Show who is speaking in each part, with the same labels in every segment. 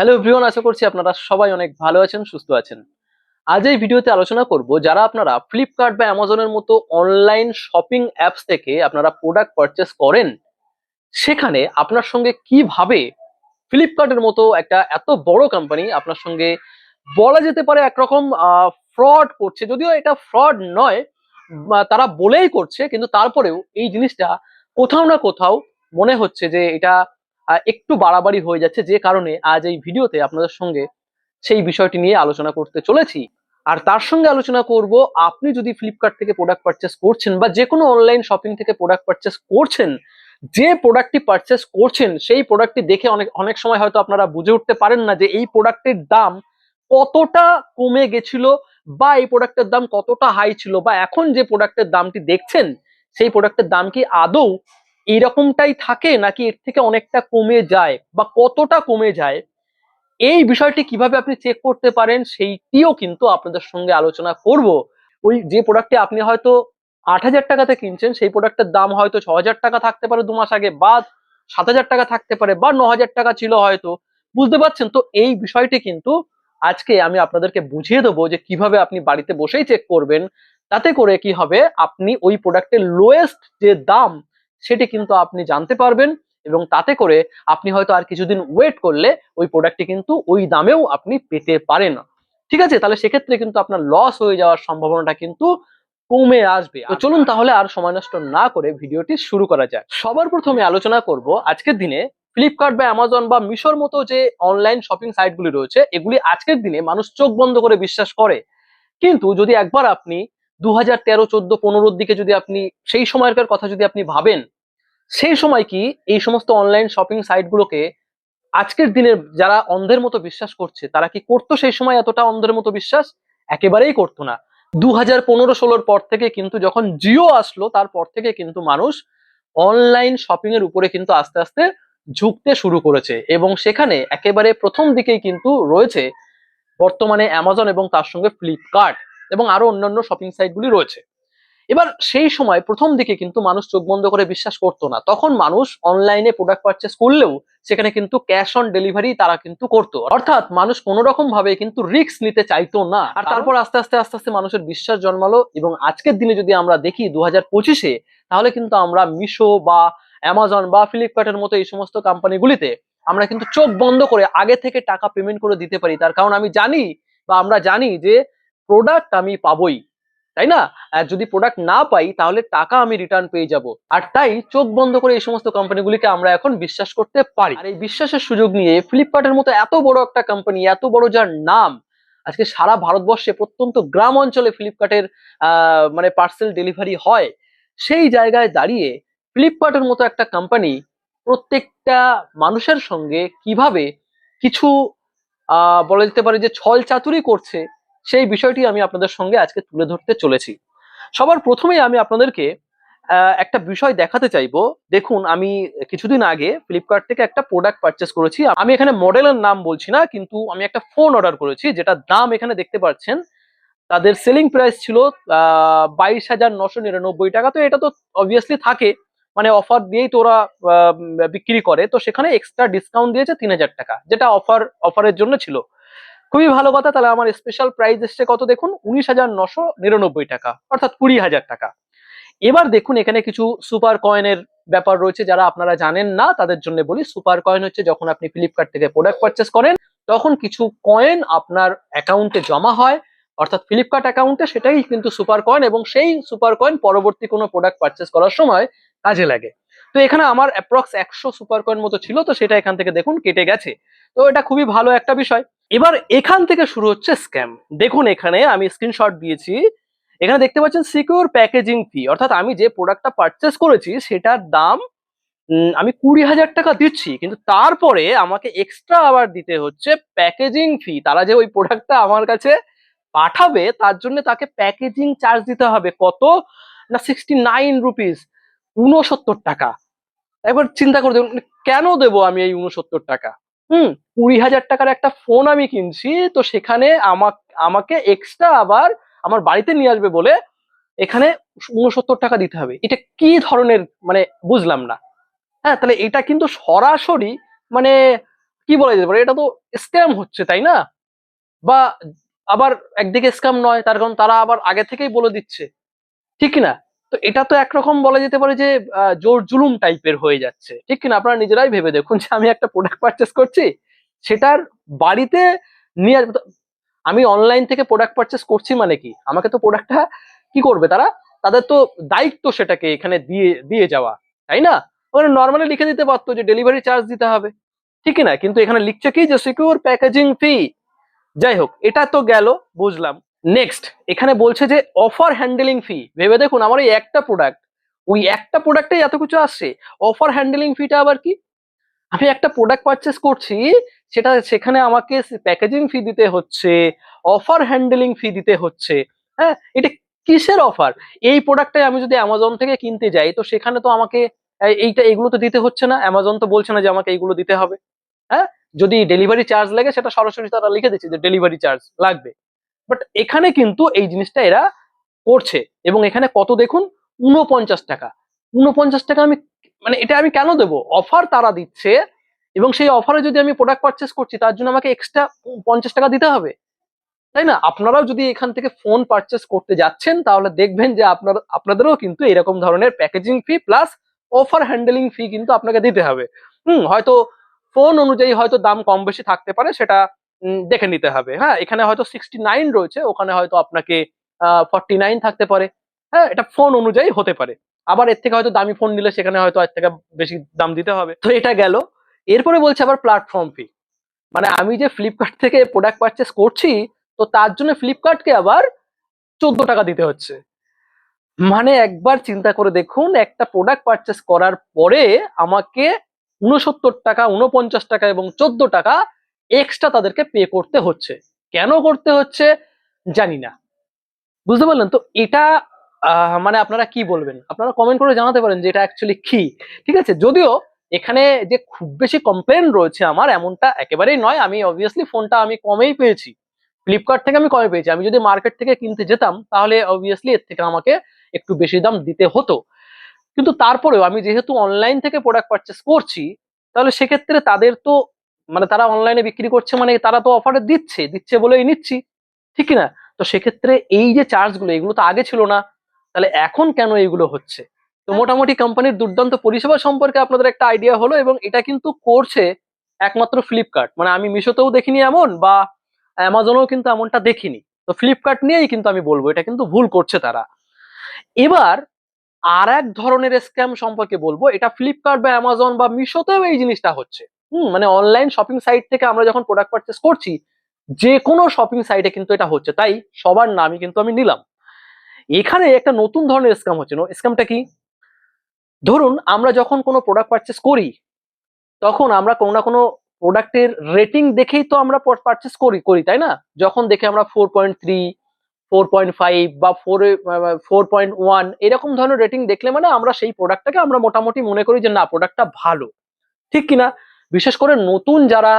Speaker 1: Hello everyone আশা করছি আপনারা সবাই অনেক ভালো আছেন, সুস্থ আছেন। আজ এই ভিডিওতে আলোচনা করব যারা আপনারা ফ্লিপকার্ট বা অ্যামাজনের মতো অনলাইন শপিং অ্যাপস থেকে আপনারা প্রোডাক্ট পারচেস করেন, সেখানে আপনার সঙ্গে কীভাবে ফ্লিপকার্টের মতো একটা এত বড় কোম্পানি আপনার সঙ্গে বলা যেতে পারে একরকম ফ্রড করছে। যদিও এটা ফ্রড নয় তারা বলেই করছে, কিন্তু তারপরেও এই জিনিসটা কোথাও না কোথাও মনে হচ্ছে যে এটা একটু বাড়াবাড়ি হয়ে যাচ্ছে যে কারণে আজ এই ভিডিওতে আপনাদের সঙ্গে সেই বিষয়টি নিয়ে আলোচনা করতে চলেছি। আর তার সঙ্গে আলোচনা করব, আপনি যদি ফ্লিপকার্ট থেকে প্রোডাক্ট পারচেস করছেন বা যে কোনো অনলাইন শপিং থেকে প্রোডাক্ট পারচেস করছেন, যে প্রোডাক্টটি পারচেস করছেন, সেই প্রোডাক্টটি দেখে অনেক অনেক সময় হয়তো আপনারা বুঝে উঠতে পারেন না যে এই প্রোডাক্টের দাম কতটা কমে গেছিল বা এই প্রোডাক্টের দাম কতটা হাই ছিল বা এখন যে প্রোডাক্টের দামটি দেখছেন, সেই প্রোডাক্টের দাম কি আদৌ এইরকমটাই থাকে নাকি এর থেকে অনেকটা কমে যায় বা কতটা কমে যায়? এই বিষয়টি কীভাবে আপনি চেক করতে পারেন সেইটিও কিন্তু আপনাদের সঙ্গে আলোচনা করব। ওই যে প্রোডাক্টটি আপনি হয়তো আট হাজার টাকাতে কিনছেন, সেই প্রোডাক্টের দাম হয়তো ছ হাজার টাকা থাকতে পারে দু মাস আগে বা সাত হাজার টাকা থাকতে পারে বা ন হাজার টাকা ছিল হয়তো। বুঝতে পারছেন? তো এই বিষয়টি কিন্তু আজকে আমি আপনাদেরকে বুঝিয়ে দেবো যে কীভাবে আপনি বাড়িতে বসেই চেক করবেন। তাতে করে কি হবে? আপনি ওই প্রোডাক্টের লোয়েস্ট যে দাম সেটি কিন্তু আপনি জানতে পারবেন এবং তাতে করে আপনি হয়তো আর কিছুদিন ওয়েট করলে ওই প্রোডাক্টটি কিন্তু ওই দামেও আপনি পেতে পারেন। ঠিক আছে? তাহলে সেক্ষেত্রে কিন্তু আপনার লস হয়ে যাওয়ার সম্ভাবনাটা কিন্তু কমে আসবে। তো চলুন তাহলে আর সময় নষ্ট না করে ভিডিওটি শুরু করা যাক। সবার প্রথমে আলোচনা করব আজকের দিনে ফ্লিপকার্ট বা অ্যামাজন বা মিশোর মতো যে অনলাইন শপিং সাইটগুলি রয়েছে এগুলি আজকের দিনে মানুষ চোখ বন্ধ করে বিশ্বাস করে। কিন্তু যদি একবার আপনি দু হাজার তেরো, চোদ্দ, পনেরোর দিকে যদি আপনি, সেই সময়কার কথা যদি আপনি ভাবেন, সেই সময় কি এই সমস্ত অনলাইন শপিং সাইটগুলোকে আজকের দিনের যারা অন্ধের মতো বিশ্বাস করছে, তারা কি করতো সেই সময় এতটা অন্ধের মতো বিশ্বাস? একেবারেই করতো না। দু হাজার পনেরো, ষোলোর পর থেকে কিন্তু যখন জিও আসলো, তারপর থেকে কিন্তু মানুষ অনলাইন শপিং এর উপরে কিন্তু আস্তে আস্তে ঝুঁকতে শুরু করেছে এবং সেখানে একেবারে প্রথম দিকেই কিন্তু রয়েছে বর্তমানে অ্যামাজন এবং তার সঙ্গে ফ্লিপকার্ট এবং আরও অন্যান্য শপিং সাইটগুলি রয়েছে। এবার সেই সময় প্রথম দিকে কিন্তু মানুষ চোখ বন্ধ করে বিশ্বাস করতো না। তখন মানুষ অনলাইনে প্রোডাক্ট পারচেস করলেও সেখানে কিন্তু ক্যাশ অন ডেলিভারি তারা কিন্তু করতো। অর্থাৎ মানুষ কোনো রকম ভাবে কিন্তু রিস্ক নিতে চাইতো না। আর তারপর আস্তে আস্তে আস্তে আস্তে মানুষের বিশ্বাস জন্মালো এবং আজকের দিনে যদি আমরা দেখি দু হাজার পঁচিশে তাহলে কিন্তু আমরা মিশো বা অ্যামাজন বা ফ্লিপকার্টের মতো এই সমস্ত কোম্পানিগুলিতে আমরা কিন্তু চোখ বন্ধ করে আগে থেকে টাকা পেমেন্ট করে দিতে পারি। তার কারণ আমি জানি বা আমরা জানি যে প্রোডাক্ট আমি পাবোই, তাই না? যদি প্রোডাক্ট না পাই, তাহলে টাকা আমি রিটার্ন পেয়ে যাব। আর তাই চোখ বন্ধ করে এই সমস্ত কোম্পানিগুলিকে আমরা এখন বিশ্বাস করতে পারি। আর এই বিশ্বাসের সুযোগ নিয়ে ফ্লিপকার্টের মতো এত বড় একটা কোম্পানি এত বড় যার নাম আজকে সারা ভারতবর্ষে প্রত্যন্ত গ্রাম অঞ্চলে ফ্লিপকার্টের মানে পার্সেল ডেলিভারি হয়, সেই জায়গায় দাঁড়িয়ে ফ্লিপকার্টের মতো একটা কোম্পানি প্রত্যেকটা মানুষের সঙ্গে কীভাবে কিছু বলা যেতে পারে যে ছল চাতুরি করছে সেই বিষয়টি আমি আপনাদের সঙ্গে আজকে তুলে ধরতে চলেছি। সবার প্রথমেই আমি আপনাদেরকে একটা বিষয় দেখাতে চাইব। দেখুন, আমি কিছুদিন আগে ফ্লিপকার্ট থেকে একটা প্রোডাক্ট পারচেস করেছি। আমি এখানে মডেলের নাম বলছি না, কিন্তু আমি একটা ফোন অর্ডার করেছি যেটা দাম এখানে দেখতে পাচ্ছেন। তাদের সেলিং প্রাইস ছিল বাইশ হাজার নশো নিরানব্বই টাকা। তো এটা তো অবভিয়াসলি থাকে মানে অফার দিয়েই তোরা বিক্রি করে। তো সেখানে এক্সট্রা ডিসকাউন্ট দিয়েছে তিন হাজার টাকা, যেটা অফার অফারের জন্য ছিল। খুবই ভালো কথা, তাহলে আমার স্পেশাল প্রাইস এসছে কত দেখুন? উনিশ হাজার নশো নিরানব্বই টাকা, অর্থাৎ কুড়ি হাজার টাকা। এবার দেখুন, এখানে কিছু সুপার কয়েনের ব্যাপার রয়েছে, যারা আপনারা জানেন না, তাদের জন্য বলি সুপার কয়েন হচ্ছে যখন আপনি ফ্লিপকার্ট থেকে প্রোডাক্ট পারচেস করেন, তখন কিছু কয়েন আপনার অ্যাকাউন্টে জমা হয়, অর্থাৎ ফ্লিপকার্ট অ্যাকাউন্টে সেটাই কিন্তু সুপার কয়েন এবং সেই সুপার কয়েন পরবর্তী কোনো প্রোডাক্ট পারচেস করার সময় কাজে লাগে। তো এখানে আমার অ্যাপ্রক্স একশো সুপার কয়েন মতো ছিল, তো সেটা এখান থেকে দেখুন, কেটে গেছে। তো এটা খুবই ভালো একটা বিষয়। এবার এখান থেকে শুরু হচ্ছে স্ক্যাম। দেখুন এখানে আমি স্ক্রিনশট দিয়েছি। এখানে দেখতে পাচ্ছেন সিকিউর প্যাকেজিং ফি অর্থাৎ আমি যে প্রোডাক্টটা পারচেস করেছি সেটার দাম আমি কুড়ি হাজার টাকা দিচ্ছি, কিন্তু তারপরে আমাকে এক্সট্রা আবার দিতে হচ্ছে প্যাকেজিং ফি তারা যে ওই প্রোডাক্টটা আমার কাছে পাঠাবে, তার জন্য তাকে প্যাকেজিং চার্জ দিতে হবে। কত? না সিক্সটি নাইন রুপিস উনসত্তর টাকা। একবার চিন্তা করে দেখুন, কেন দেবো আমি এই উনসত্তর টাকা? হুম। কুড়ি হাজার টাকার একটা ফোন আমি কিনছি, তো সেখানে আমাকে এক্সট্রা আবার আমার বাড়িতে নিয়ে আসবে বলে এখানে উনসত্তর টাকা দিতে হবে। এটা কি ধরনের মানে বুঝলাম না। হ্যাঁ তাহলে এটা কিন্তু সরাসরি মানে কি বলা যেতে পারে, এটা তো স্ক্যাম হচ্ছে, তাই না? বা আবার একদিকে স্ক্যাম নয়, তার কারণ তারা আবার আগে থেকেই বলে দিচ্ছে। ঠিক না? তো এটা তো একরকম বলা যেতে পারে যে জোর জুলুম টাইপের হয়ে যাচ্ছে। ঠিক কিনা? আপনারা নিজেরাই ভেবে দেখুন যে, আমি একটা প্রোডাক্ট পারচেস করছি, সেটার বাড়িতে নিয়ে আমি অনলাইন থেকে প্রোডাক্ট পারচেস করছি মানে কি? আমাকে তো প্রোডাক্টটা কি করবে তারা? তাদের তো দায়িত্ব সেটাকে এখানে দিয়ে দিয়ে যাওয়া, তাই না? ওখানে নর্মালি লিখে দিতে পারতো যে ডেলিভারি চার্জ দিতে হবে। ঠিক না কিন্তু এখানে লিখছে কি যে সিকিউর প্যাকেজিং ফি যাই হোক, এটা তো গেল, বুঝলাম। নেক্সট এখানে বলছে যে অফার হ্যান্ডেলিং ফি ভেবে দেখুন, আমার এই একটা প্রোডাক্ট ওই একটা প্রোডাক্টে এত কিছু আসছে। অফার হ্যান্ডেলিং ফিটা আবার কি? আমি একটা প্রোডাক্ট পারচেস করছি, সেটা সেখানে আমাকে প্যাকেজিং ফি দিতে হচ্ছে অফার হ্যান্ডেলিং ফি দিতে হচ্ছে। হ্যাঁ এটা কিসের অফার এই প্রোডাক্টটাই আমি যদি অ্যামাজন থেকে কিনতে যাই, তো সেখানে তো আমাকে এইটা, এগুলো তো দিতে হচ্ছে না। অ্যামাজন তো বলছে না যে আমাকে এইগুলো দিতে হবে। হ্যাঁ যদি ডেলিভারি চার্জ লাগে, সেটা সরাসরি তারা লিখে দিচ্ছে যে ডেলিভারি চার্জ লাগবে। বাট এখানে কিন্তু এই জিনিসটা এরা করছে। এবং এখানে কত দেখুন? উনপঞ্চাশ টাকা। উনপঞ্চাশ টাকা আমি মানে এটা আমি কেন দেবো? অফার তারা দিচ্ছে। এবং সেই অফারে যদি আমি প্রোডাক্ট পারচেস করছি, তার জন্য আমাকে এক্সট্রা পঞ্চাশ টাকা দিতে হবে। তাই না? আপনারাও যদি এখান থেকে ফোন পারচেস করতে যাচ্ছেন, তাহলে দেখবেন যে আপনার, আপনাদেরও কিন্তু এরকম ধরনের packaging fee plus offer handling fee কিন্তু আপনাকে দিতে হবে। হুম, হয়তো ফোন অনুযায়ী হয়তো দাম কম বেশি থাকতে পারে, সেটা দেখে নিতে হবে। হ্যাঁ এখানে হয়তো সিক্সটি নাইন রয়েছে, ওখানে হয়তো আপনাকে ফর্টি নাইন থাকতে পারে। হ্যাঁ এটা ফোন অনুযায়ী হতে পারে। আবার এর থেকে হয়তো দামি ফোন নিলে সেখানে হয়তো এর থেকে বেশি দাম দিতে হবে। তো এটা গেল। এরপরে বলছে আবার প্ল্যাটফর্ম ফি মানে আমি যে ফ্লিপকার্ট থেকে প্রোডাক্ট পারচেস করছি, তো তার জন্য ফ্লিপকার্টকে আবার চোদ্দ টাকা দিতে হচ্ছে। মানে একবার চিন্তা করে দেখুন, একটা প্রোডাক্ট পারচেস করার পরে আমাকে উনসত্তর টাকা উনপঞ্চাশ টাকা এবং চোদ্দ টাকা এক্সট্রা তাদেরকে পে করতে হচ্ছে। কেন করতে হচ্ছে জানি না। বুঝতে পারলেন তো? এটা মানে আপনারা কি বলবেন? আপনারা কমেন্ট করে জানাতে পারেন যে এটা অ্যাকচুয়ালি কি? ঠিক আছে? যদিও এখানে যে খুব বেশি কমপ্লেন রয়েছে আমার, এমনটা একেবারেই নয়। আমি অবভিয়াসলি ফোনটা আমি কমেই পেয়েছি। ফ্লিপকার্ট থেকে আমি কমে পেয়েছি। আমি যদি মার্কেট থেকে কিনতে যেতাম, তাহলে অবভিয়াসলি এর থেকে আমাকে একটু বেশি দাম দিতে হতো। কিন্তু তারপরেও আমি যেহেতু অনলাইন থেকে প্রোডাক্ট পারচেস করছি, তাহলে সেক্ষেত্রে তাদের তো মানে তারা অনলাইনে বিক্রি করছে মানে তারা তো অফারে দিচ্ছে দিচ্ছে বলেই নিচ্ছি ঠিক কি না তো সেক্ষেত্রে এই যে চার্জগুলো এগুলো তো আগে ছিল না তাহলে এখন কেন এগুলো হচ্ছে? তো মোটামুটি কোম্পানির দুর্দান্ত পরিষেবা সম্পর্কে আপনাদের একটা আইডিয়া হলো এবং এটা কিন্তু করছে একমাত্র ফ্লিপকার্ট মানে আমি মিশোতেও দেখিনি এমন বা অ্যামাজনেও কিন্তু এমনটা দেখিনি। তো ফ্লিপকার্ট নিয়েই কিন্তু আমি বলব এটা কিন্তু ভুল করছে তারা। এবার আর এক ধরনের স্ক্যাম সম্পর্কে বলব এটা ফ্লিপকার্ট বা অ্যামাজন বা মিশোতেও এই জিনিসটা হচ্ছে। হুম মানে অনলাইন শপিং সাইট থেকে আমরা যখন প্রোডাক্ট পারচেস করছি যে কোনো শপিং সাইটে কিন্তু এটা হচ্ছে। তাই সবার নামই কিন্তু আমি নিলাম। এখানে একটা নতুন ধরনের স্ক্যাম হচ্ছে। না স্ক্যামটা কি? ধরুন আমরা যখন কোনো প্রোডাক্ট পারচেস করি, তখন আমরা কোনো না কোনো প্রোডাক্টের রেটিং দেখেই তো আমরা পারচেস করি করি, তাই না? যখন দেখে আমরা four point three four point five বা ফোর ফোর পয়েন্ট ওয়ান এরকম ধরনের রেটিং দেখলে মানে আমরা সেই প্রোডাক্টটাকে আমরা মোটামুটি মনে করি যে না প্রোডাক্টটা ভালো। ঠিক কিনা? বিশেষ করে নতুন যারা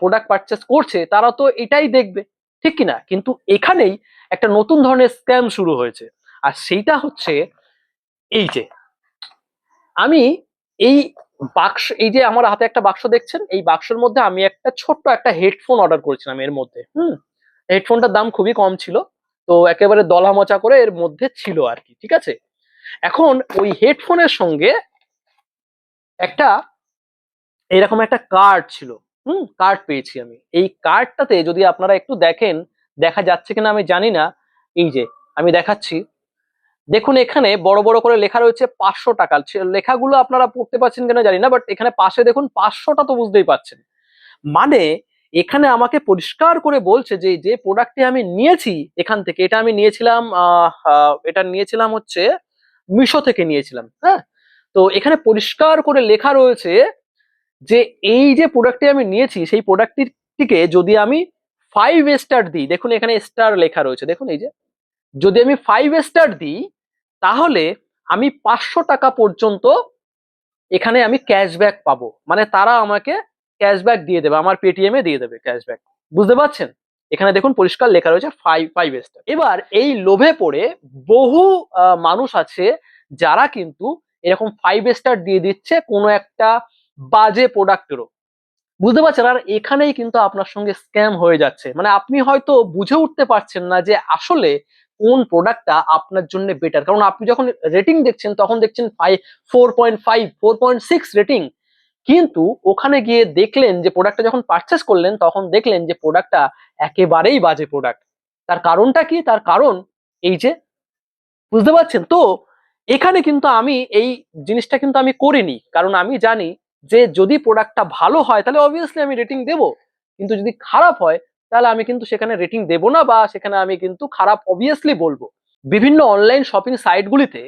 Speaker 1: প্রোডাক্ট পারচেস করছে, তারা তো এটাই দেখবে, ঠিক কিনা? কিন্তু এখানেই একটা নতুন ধরনের স্ক্যাম শুরু হয়েছে। আর সেইটা হচ্ছে এই যে, আমি এই বাক্স, এই যে আমার হাতে একটা বাক্স দেখছেন, এই বাক্সের মধ্যে আমি একটা ছোট্ট একটা হেডফোন অর্ডার করেছিলাম এর মধ্যে, হুম? হেডফোনটার দাম খুবই কম ছিল, তো একেবারে দলা মচা করে এর মধ্যে ছিল আর কি, ঠিক আছে? এখন ওই হেডফোনের সঙ্গে একটা এরকম একটা কার্ড ছিল। হুম কার্ড পেয়েছি আমি। এই কার্ডটাতে যদি আপনারা একটু দেখেন, দেখা যাচ্ছে কিনা আমি জানি না। এই যে, আমি দেখাচ্ছি। দেখুন, এখানে বড় বড় করে লেখা রয়েছে পাঁচশো টাকা। লেখাগুলো আপনারা পড়তে পারছেন কিনা জানি না বাট এখানে পাশে দেখুন পাঁচশোটা তো বুঝতেই পারছেন। মানে এখানে আমাকে পরিষ্কার করে বলছে যে যে প্রোডাক্টটি আমি নিয়েছি এখান থেকে, এটা আমি নিয়েছিলাম এটা নিয়েছিলাম হচ্ছে মিশো থেকে নিয়েছিলাম হ্যাঁ? তো এখানে পরিষ্কার করে লেখা রয়েছে যে এই যে প্রোডাক্টটি আমি নিয়েছি, সেই প্রোডাক্টটিকে যদি আমি ফাইভ স্টার দিই, দেখুন এখানে স্টার লেখা রয়েছে, দেখুন এই যে, যদি আমি ফাইভ স্টার দিই, তাহলে আমি পাঁচশো টাকা পর্যন্ত এখানে আমি ক্যাশব্যাক পাবো। মানে তারা আমাকে ক্যাশব্যাক দিয়ে দেবে, আমার পেটিএমে দিয়ে দেবে ক্যাশব্যাক বুঝতে পারছেন? এখানে দেখুন পরিষ্কার লেখা রয়েছে ফাইভ ফাইভ স্টার এবার এই লোভে পড়ে বহু মানুষ আছে যারা কিন্তু এরকম ফাইভ স্টার দিয়ে দিচ্ছে, কোনো একটা বাজে প্রোডাক্টেরও বুঝতে পারছেন? আর এখানেই কিন্তু আপনার সঙ্গে স্ক্যাম হয়ে যাচ্ছে। মানে আপনি হয়তো বুঝে উঠতে পারছেন না যে আসলে কোন প্রোডাক্টটা আপনার জন্য বেটার কারণ আপনি যখন রেটিং দেখছেন, তখন দেখছেন five four point five four point six rating কিন্তু ওখানে গিয়ে দেখলেন যে প্রোডাক্টটা যখন পারচেস করলেন, তখন দেখলেন যে প্রোডাক্টটা একেবারেই বাজে প্রোডাক্ট তার কারণটা কি? তার কারণ এই যে, বুঝতে পারছেন? তো এখানে কিন্তু আমি এই জিনিসটা কিন্তু আমি করিনি। কারণ আমি জানি যে যদি প্রোডাক্টটা ভালো হয়, তাহলে অবভিয়াসলি আমি রেটিং দেব। কিন্তু যদি খারাপ হয়, তাহলে আমি কিন্তু সেখানে রেটিং দেব না বা সেখানে আমি কিন্তু খারাপ অবভিয়াসলি বলব। বিভিন্ন অনলাইন শপিং সাইটগুলিতে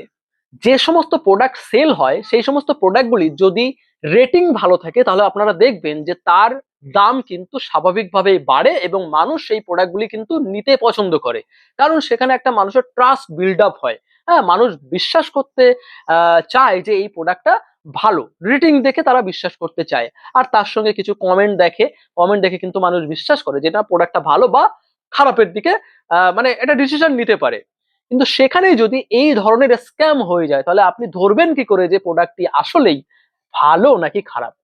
Speaker 1: যে সমস্ত প্রোডাক্ট সেল হয়, সেই সমস্ত প্রোডাক্টগুলি যদি রেটিং ভালো থাকে, তাহলে আপনারা দেখবেন যে তার দাম কিন্তু স্বাভাবিকভাবেই বাড়ে এবং মানুষ সেই প্রোডাক্টগুলি কিন্তু নিতে পছন্দ করে। কারণ সেখানে একটা মানুষের ট্রাস্ট বিল্ড আপ হয়। হ্যাঁ মানুষ বিশ্বাস করতে চায় যে এই প্রোডাক্টটা ভালো রেটিং দেখে তারা বিশ্বাস করতে চায়। আর তার সঙ্গে কিছু কমেন্ট দেখে কমেন্ট দেখে কিন্তু মানুষ বিশ্বাস করে যেটা প্রোডাক্টটা ভালো বা খারাপের দিকে মানে এটা ডিসিশন নিতে পারে। কিন্তু সেখানে যদি এই ধরনের স্ক্যাম হয়ে যায়, তাহলে আপনি ধরবেন কি করে যে প্রোডাক্টটি আসলেই ভালো নাকি খারাপ?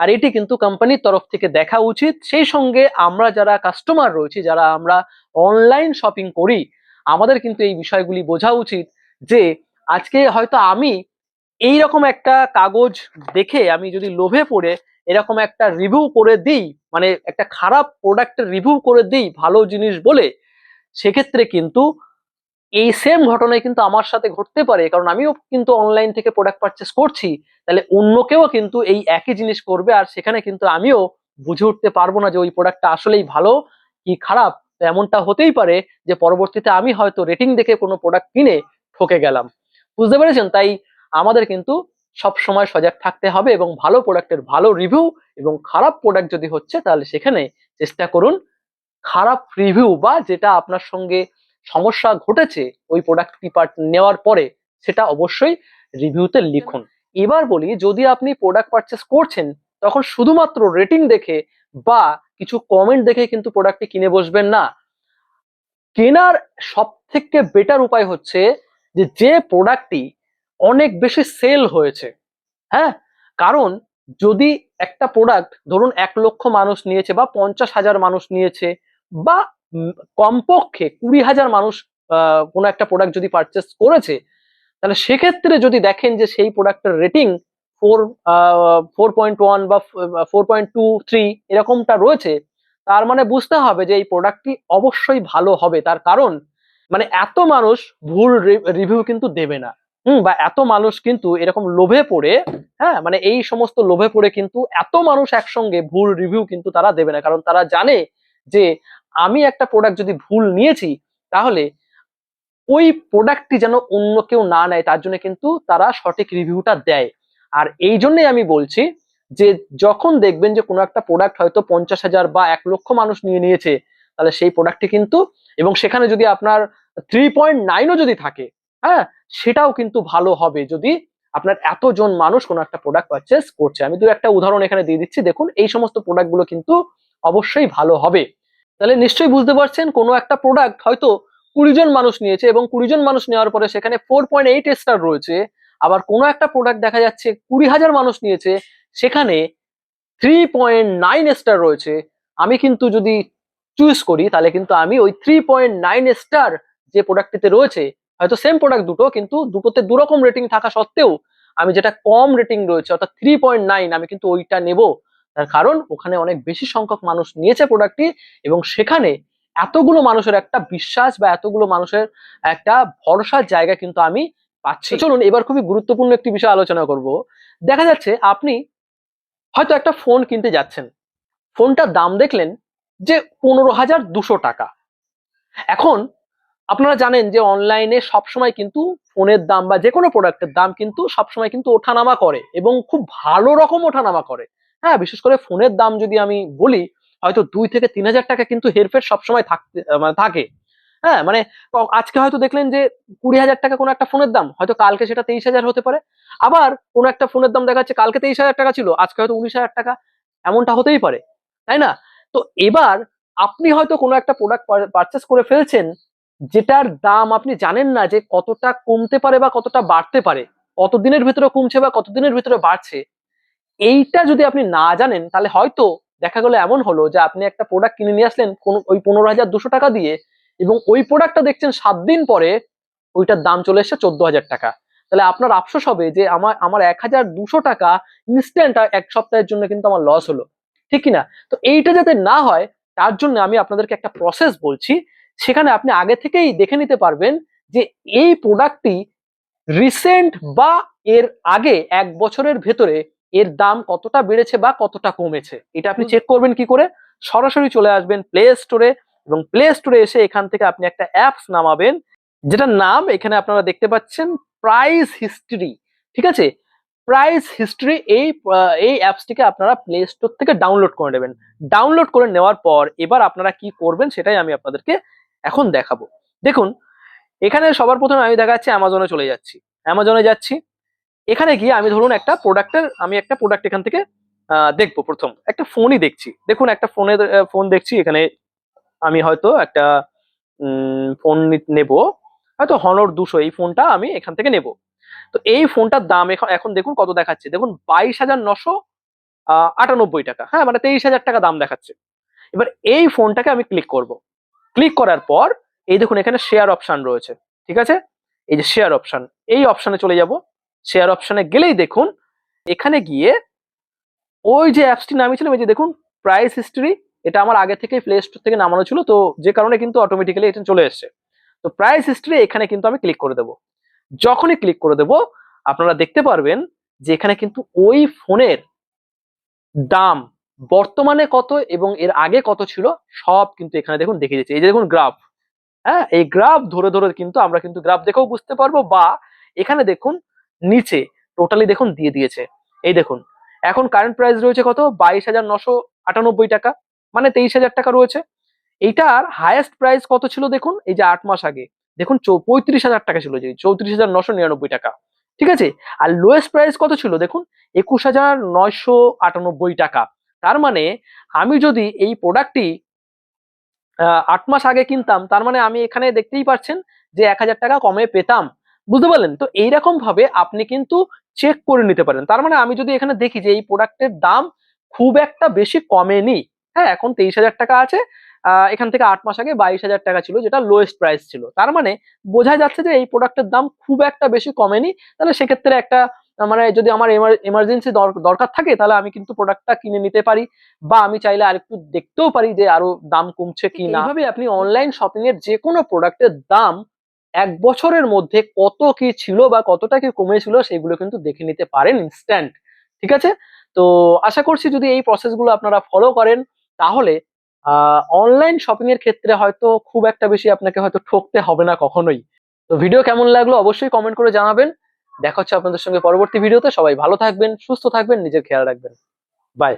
Speaker 1: আর এটি কিন্তু কোম্পানির তরফ থেকে দেখা উচিত। সেই সঙ্গে আমরা যারা কাস্টমার রয়েছি, যারা আমরা অনলাইন শপিং করি, আমাদের কিন্তু এই বিষয়গুলি বোঝা উচিত যে আজকে হয়তো আমি এই রকম একটা কাগজ দেখে আমি যদি লোভে পড়ে এরকম একটা রিভিউ করে দিই মানে একটা খারাপ প্রোডাক্টের রিভিউ করে দিই, ভালো জিনিস বলে, সেক্ষেত্রে কিন্তু এই সেম ঘটনায় কিন্তু আমার সাথে ঘটতে পারে। কারণ আমিও কিন্তু অনলাইন থেকে প্রোডাক্ট পারচেস করছি, তাহলে অন্য কেউ কিন্তু এই একই জিনিস করবে আর সেখানে কিন্তু আমিও বুঝে উঠতে পারব না যে ওই প্রোডাক্টটা আসলেই ভালো কি খারাপ। তো এমনটা হতেই পারে যে পরবর্তীতে আমি হয়তো রেটিং দেখে কোনো প্রোডাক্ট কিনে ঠকে গেলাম। বুঝতে পেরেছেন? তাই আমাদের কিন্তু সব সময় সজাগ থাকতে হবে এবং ভালো প্রোডাক্টের ভালো রিভিউ এবং খারাপ প্রোডাক্ট যদি হচ্ছে, তাহলে সেখানে চেষ্টা করুন খারাপ রিভিউ বা যেটা আপনার সঙ্গে সমস্যা ঘটেছে ওই প্রোডাক্টটি পার্ট নেওয়ার পরে, সেটা অবশ্যই রিভিউতে লিখুন। এবার বলি, যদি আপনি প্রোডাক্ট পারচেস করছেন, তখন শুধুমাত্র রেটিং দেখে বা কিছু কমেন্ট দেখে কিন্তু প্রোডাক্টটি কিনে বসবেন না। কেনার সব থেকে বেটার উপায় হচ্ছে যে যে প্রোডাক্টটি অনেক বেশি সেল হয়েছে। হ্যাঁ? কারণ যদি একটা প্রোডাক্ট ধরুন এক লক্ষ মানুষ নিয়েছে বা পঞ্চাশ হাজার মানুষ নিয়েছে বা কমপক্ষে কুড়ি হাজার মানুষ কোনো একটা প্রোডাক্ট যদি পারচেস করেছে, তাহলে সেক্ষেত্রে যদি দেখেন যে সেই প্রোডাক্টের rating four four point one বা ফোর পয়েন্ট টু থ্রি এরকমটা রয়েছে, তার মানে বুঝতে হবে যে এই প্রোডাক্টটি অবশ্যই ভালো হবে। তার কারণ মানে এত মানুষ ভুল রিভিউ কিন্তু দেবে না। হুম। বা এত মানুষ কিন্তু এরকম লোভে পড়ে হ্যাঁ মানে এই সমস্ত লোভে পড়ে কিন্তু এত মানুষ একসঙ্গে ভুল রিভিউ কিন্তু তারা দেবে না। কারণ তারা জানে যে আমি একটা প্রোডাক্ট যদি ভুল নিয়েছি, তাহলে ওই প্রোডাক্টটি যেন অন্য কেউ না নেয়, তার জন্য কিন্তু তারা সঠিক রিভিউটা দেয়। আর এই জন্যই আমি বলছি যে যখন দেখবেন যে কোনো একটা প্রোডাক্ট হয়তো পঞ্চাশ হাজার বা এক লক্ষ মানুষ নিয়ে নিয়েছে, তাহলে সেই প্রোডাক্টটি কিন্তু, এবং সেখানে যদি আপনার থ্রি পয়েন্ট নাইনও যদি থাকে হ্যাঁ সেটাও কিন্তু ভালো হবে যদি আপনার এতজন মানুষ কোনো একটা প্রোডাক্ট পারচেস করছে। আমি দু একটা উদাহরণ এখানে দিয়ে দিচ্ছি। দেখুন, এই সমস্ত প্রোডাক্টগুলো কিন্তু অবশ্যই ভালো হবে। তাহলে নিশ্চয়ই বুঝতে পারছেন কোনো একটা প্রোডাক্ট হয়তো কুড়ি জন মানুষ নিয়েছে এবং কুড়ি জন মানুষ নেওয়ার পরে সেখানে ফোর পয়েন্ট এইট স্টার রয়েছে। আবার কোনো একটা প্রোডাক্ট দেখা যাচ্ছে কুড়ি হাজার মানুষ নিয়েছে, সেখানে থ্রি পয়েন্ট নাইন স্টার রয়েছে। আমি কিন্তু যদি চুজ করি, তাহলে কিন্তু আমি ওই থ্রি পয়েন্ট নাইন স্টার যে প্রোডাক্টটিতে রয়েছে হয়তো সেম প্রোডাক্ট দুটো, কিন্তু দুটোতে দুরকম রেটিং থাকা সত্ত্বেও আমি যেটা কম রেটিং রয়েছে, অর্থাৎ থ্রি পয়েন্ট নাইন আমি কিন্তু ওইটা নেব। তার কারণ ওখানে অনেক বেশি সংখ্যক মানুষ নিয়েছে প্রোডাক্টটি এবং সেখানে এতগুলো মানুষের একটা বিশ্বাস বা এতগুলো মানুষের একটা ভরসার জায়গা কিন্তু আমি পাচ্ছি। চলুন এবার খুবই গুরুত্বপূর্ণ একটি বিষয় আলোচনা করব। দেখা যাচ্ছে আপনি হয়তো একটা ফোন কিনতে যাচ্ছেন। ফোনটার দাম দেখলেন যে পনেরো হাজার দুশো টাকা। এখন আপনারা জানেন যে অনলাইনে সবসময় কিন্তু ফোনের দাম বা যে কোনো প্রোডাক্টের দাম কিন্তু সবসময় কিন্তু ওঠানামা করে এবং খুব ভালো রকম ওঠানামা করে। হ্যাঁ বিশেষ করে ফোনের দাম যদি আমি বলি, হয়তো দুই থেকে তিন হাজার টাকা কিন্তু হেরফের সবসময় থাকতে মানে থাকে। হ্যাঁ মানে আজকে হয়তো দেখলেন যে কুড়ি হাজার টাকা কোনো একটা ফোনের দাম, হয়তো কালকে সেটা তেইশ হাজার হতে পারে। আবার কোনো একটা ফোনের দাম দেখা যাচ্ছে কালকে তেইশ হাজার টাকা ছিল, আজকে হয়তো উনিশ হাজার টাকা, এমনটা হতেই পারে। তাই না? তো এবার আপনি হয়তো কোনো একটা প্রোডাক্ট পারচেস করে ফেলছেন যেটার দাম আপনি জানেন না যে কতটা কমতে পারে বা কতটা বাড়তে পারে কত দিনের ভিতরে কমছে বা কত দিনের ভিতরে বাড়ছে, এইটা যদি আপনি না জানেন, তাহলে হয়তো দেখা গেলো এমন হলো যে আপনি একটা প্রোডাক্ট কিনে নিয়ে আসলেন কোন, ওই পনেরো হাজার দুশো টাকা দিয়ে এবং ওই প্রোডাক্টটা দেখছেন সাত দিন পরে ওইটার দাম চলে এসছে চোদ্দ হাজার টাকা। তাহলে আপনার আফসোস হবে যে আমার আমার এক হাজার দুশো টাকা ইনস্ট্যান্ট এক সপ্তাহের জন্য কিন্তু আমার লস হলো। ঠিক কিনা? তো এইটা যাতে না হয়, তার জন্য আমি আপনাদেরকে একটা প্রসেস বলছি সেখানে আপনি আগে থেকেই দেখে নিতে পারবেন যে এই প্রোডাক্টটি রিসেন্ট বা এর আগে এক বছরের ভেতরে এর দাম কতটা বেড়েছে বা কতটা কমেছে। এটা আপনি চেক করবেন কি করে? সরাসরি চলে আসবেন প্লে স্টোরে এবং প্লে স্টোরে এসে এখান থেকে আপনি একটা অ্যাপস নামাবেন যেটার নাম এখানে আপনারা দেখতে পাচ্ছেন প্রাইস হিস্ট্রি ঠিক আছে? প্রাইস হিস্ট্রি এই এই অ্যাপসটিকে আপনারা প্লে স্টোর থেকে ডাউনলোড করে নেবেন। ডাউনলোড করে নেওয়ার পর এবার আপনারা কি করবেন সেটাই আমি আপনাদেরকে এখন দেখাবো। দেখুন, এখানে সবার প্রথমে আমি দেখাচ্ছি অ্যামাজনে চলে যাচ্ছি। অ্যামাজনে যাচ্ছি। এখানে গিয়ে আমি ধরুন একটা প্রোডাক্টের আমি একটা প্রোডাক্ট এখান থেকে দেখব প্রথম। একটা ফোনই দেখছি। দেখুন, একটা ফোনের ফোন দেখছি। এখানে আমি হয়তো একটা ফোন নেব। হয়তো হনর দুশো, এই ফোনটা আমি এখান থেকে নেব। তো এই ফোনটার দাম এখন এখন দেখুন কত দেখাচ্ছে। দেখুন, বাইশ হাজার নশো আটানব্বই টাকা। হ্যাঁ মানে তেইশ হাজার টাকা দাম দেখাচ্ছে। এবার এই ফোনটাকে আমি ক্লিক করব। ক্লিক করার পর, এই দেখুন এখানে শেয়ার অপশন রয়েছে, ঠিক আছে? এই যে শেয়ার অপশন এই অপশনে চলে যাব। শেয়ার অপশনে গেলেই দেখুন, এখানে গিয়ে ওই যে অ্যাপসটি নামিয়েছিলাম, এই যে দেখুন প্রাইস হিস্ট্রি এটা আমার আগে থেকে প্লে স্টোর থেকে নামানো ছিল, তো যে কারণে কিন্তু অটোমেটিক্যালি এটা চলে এসছে। তো প্রাইস হিস্ট্রি এখানে কিন্তু আমি ক্লিক করে দেবো। যখনই ক্লিক করে দেব, আপনারা দেখতে পারবেন যে এখানে কিন্তু ওই ফোনের দাম বর্তমানে কত এবং এর আগে কত ছিল, সব কিন্তু এখানে দেখুন দেখে যাচ্ছে এই যে দেখুন গ্রাফ হ্যাঁ? এই গ্রাফ ধরে ধরে কিন্তু আমরা কিন্তু গ্রাফ দেখেও বুঝতে পারব বা এখানে দেখুন নিচে টোটালি দেখুন দিয়ে দিয়েছে। এই দেখুন, এখন কারেন্ট প্রাইস রয়েছে কত? বাইশ হাজার নশো আটানব্বই টাকা মানে তেইশ হাজার টাকা রয়েছে। এইটার হায়েস্ট প্রাইস কত ছিল দেখুন? এই যে আট মাস আগে। দেখুন পঁয়ত্রিশ হাজার টাকা ছিল যে, চৌত্রিশ হাজার নশো নিরানব্বই টাকা। ঠিক আছে? আর লোয়েস্ট প্রাইস কত ছিল দেখুন? একুশ হাজার নয়শো আটানব্বই টাকা। তার মানে আমি যদি এই প্রোডাক্টটি আট মাস আগে কিনতাম, তার মানে আমি এখানে দেখতেই পাচ্ছেন যে এক হাজার টাকা কমে পেতাম। বুঝতে পারলেন? তো এইরকম ভাবে আপনি কিন্তু চেক করে নিতে পারেন। তার মানে আমি যদি এখানে দেখি যে এই প্রোডাক্টের দাম খুব একটা বেশি কমেনি হ্যাঁ এখন তেইশ হাজার টাকা আছে এখান থেকে আট মাস আগে বাইশ হাজার টাকা ছিল, যেটা লোয়েস্ট প্রাইস ছিল। তার মানে বোঝা যাচ্ছে যে এই প্রোডাক্টের দাম খুব একটা বেশি কমেনি, তাহলে সেক্ষেত্রে একটা মানে যদি আমার এমার্জেন্সি দরকার থাকে তাহলে আমি কিন্তু প্রোডাক্টটা কিনে নিতে পারি। বা আমি চাইলে আরেকটু দেখতেও পারি যে আরও দাম কমছে কি না এইভাবে আপনি অনলাইন শপিং এর যে কোনো প্রোডাক্টের দাম এক বছরের মধ্যে কত কি ছিল বা কতটা কি কমেছিল সেগুলো কিন্তু দেখে নিতে পারেন ইনস্ট্যান্ট ঠিক আছে? তো আশা করছি যদি এই প্রসেসগুলো আপনারা ফলো করেন তাহলে অনলাইন শপিং এর ক্ষেত্রে হয়তো খুব একটা বেশি আপনাকে হয়তো ঠকতে হবে না কখনোই। তো ভিডিও কেমন লাগল অবশ্যই কমেন্ট করে জানাবেন। দেখা হচ্ছে আপনাদের সঙ্গে পরবর্তী ভিডিওতে। সবাই ভালো থাকবেন, সুস্থ থাকবেন, নিজের খেয়াল রাখবেন। বাই